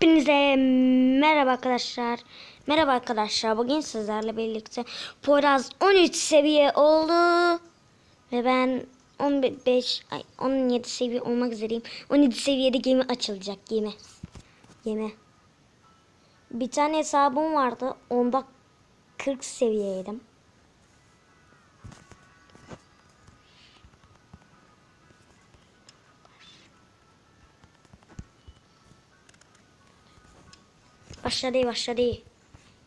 Hepinize merhaba arkadaşlar. Merhaba arkadaşlar. Bugün sizlerle birlikte Poyraz 13 seviye oldu. Ve ben 15 ay 17 seviye olmak üzereyim. 17 seviyede gemi açılacak gemi. Gemi. Bir tane hesabım vardı. Onda 40 seviyeydim. Başladı başladı.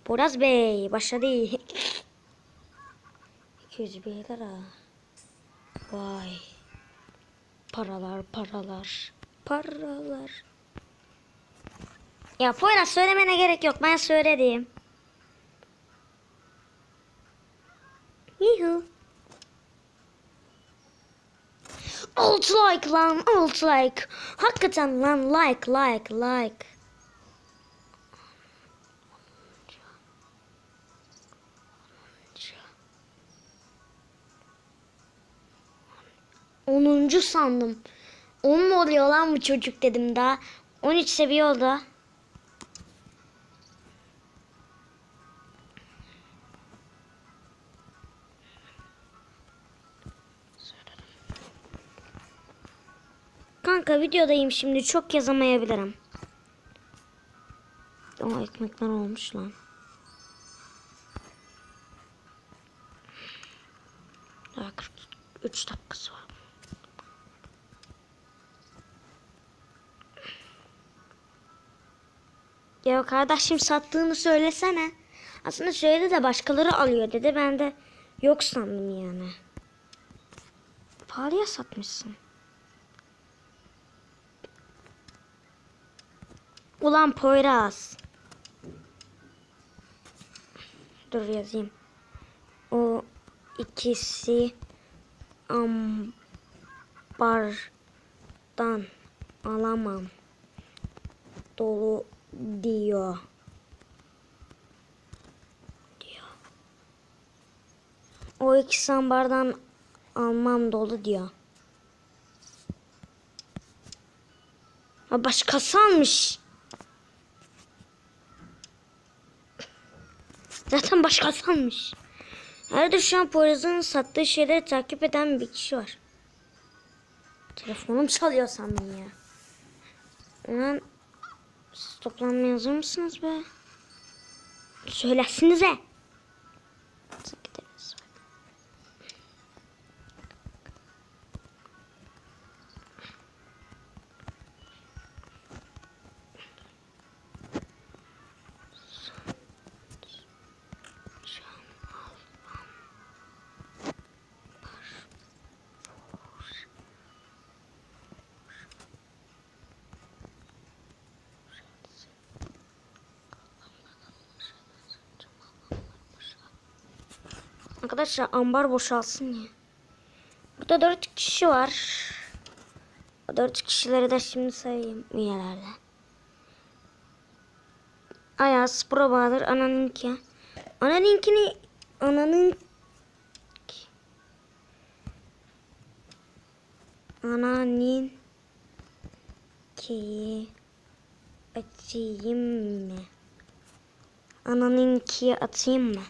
Poyraz Bey başladı. 200 bin lira. Vay. Paralar paralar. Paralar. Ya Poyraz söylemene gerek yok. Ben söyledim. Yuhu. Alt like lan alt like. Hakikaten lan like like like. Onuncu sandım. 10 mu oluyor lan bu çocuk dedim daha. 13 seviye oldu. Kanka videodayım şimdi çok yazamayabilirim. O ekmekler olmuş lan. Daha 43 dakikası var. Ya kardeşim sattığını söylesene. Aslında söyledi de başkaları alıyor dedi. Ben de yok sandım yani. Pahalıya satmışsın. Ulan Poyraz. Dur yazayım. O ikisi ambardan alamam. Dolu diyor. Diyor. O ikisi ambardan almam dolu diyor. Ha başkası almış. Zaten başkası almış. Herhalde şu an Poyraz'ın sattığı şeyleri takip eden bir kişi var. Telefonum çalıyor sandım ya. Ulan siz toplanmaya hazır mısınız be? Söylesinize. Arkadaşlar ambar boşalsın ya. Burada dört kişi var. O dört kişileri de şimdi sayayım üyelerle. Ayaz, Pro Bahadır, Ananınki. Ananınkini, Ananın... Ananın ki atayım mı? Ananınki atayım mı?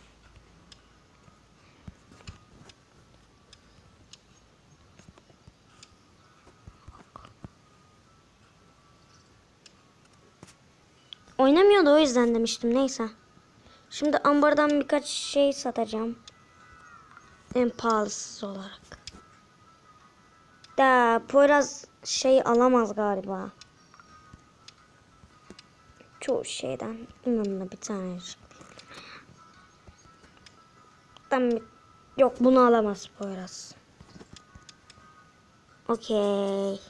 Oynamıyordu o yüzden demiştim neyse. Şimdi ambardan birkaç şey satacağım. En pahalısız olarak. Da Poyraz şey alamaz galiba. Çoğu şeyden. Ne bir tane. Tam yok bunu alamaz Poyraz. Okey.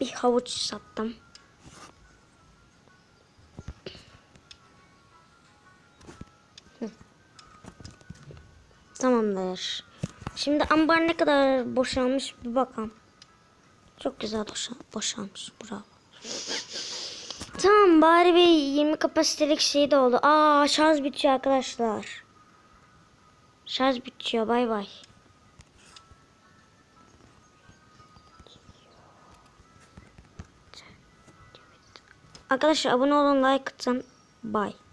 Bir havuç sattım. Tamamdır. Şimdi ambar ne kadar boşalmış bir bakalım. Çok güzel boşa boşalmış. Bravo. Tamam bari bir 20 kapasitelik şey de oldu. Aa şarj bitiyor arkadaşlar. Şarj bitiyor. Bay bay. Arkadaşlar abone olun like atın. Bye.